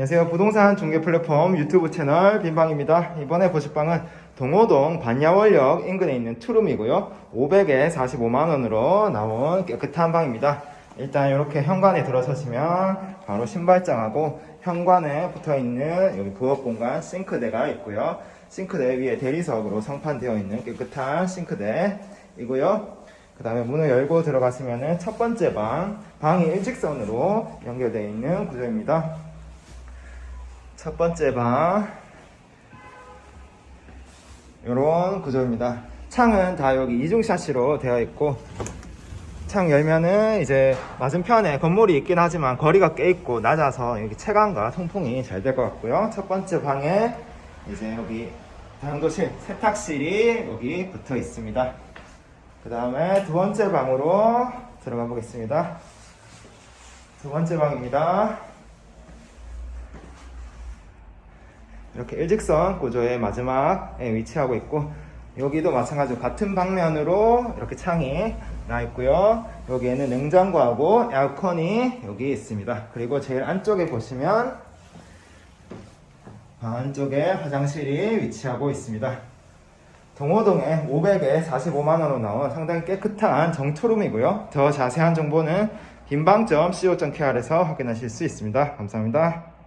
안녕하세요. 부동산 중개 플랫폼 유튜브 채널 빈방입니다. 이번에 보실 방은 동호동 반야월역 인근에 있는 투룸이고요. 500에 45만원으로 나온 깨끗한 방입니다. 일단 이렇게 현관에 들어서시면 바로 신발장하고 현관에 붙어 있는 여기 부엌 공간 싱크대가 있고요. 싱크대 위에 대리석으로 성판되어 있는 깨끗한 싱크대이고요. 그 다음에 문을 열고 들어가시면은 첫 번째 방, 방이 일직선으로 연결되어 있는 구조입니다. 첫 번째 방, 이런 구조입니다. 창은 다 여기 이중샷시로 되어 있고, 창 열면은 이제 맞은편에 건물이 있긴 하지만 거리가 꽤 있고 낮아서 여기 체감과 통풍이 잘 될 것 같고요. 첫 번째 방에 이제 여기 당도실, 세탁실이 여기 붙어 있습니다. 그 다음에 두 번째 방으로 들어가 보겠습니다. 두 번째 방입니다. 이렇게 일직선 구조의 마지막에 위치하고 있고 여기도 마찬가지로 같은 방면으로 이렇게 창이 나 있고요. 여기에는 냉장고하고 에어컨이 여기 있습니다. 그리고 제일 안쪽에 보시면 방 안쪽에 화장실이 위치하고 있습니다. 동호동에 500에 45만원으로 나온 상당히 깨끗한 정토룸이고요. 더 자세한 정보는 빈방점 co.kr에서 확인하실 수 있습니다. 감사합니다.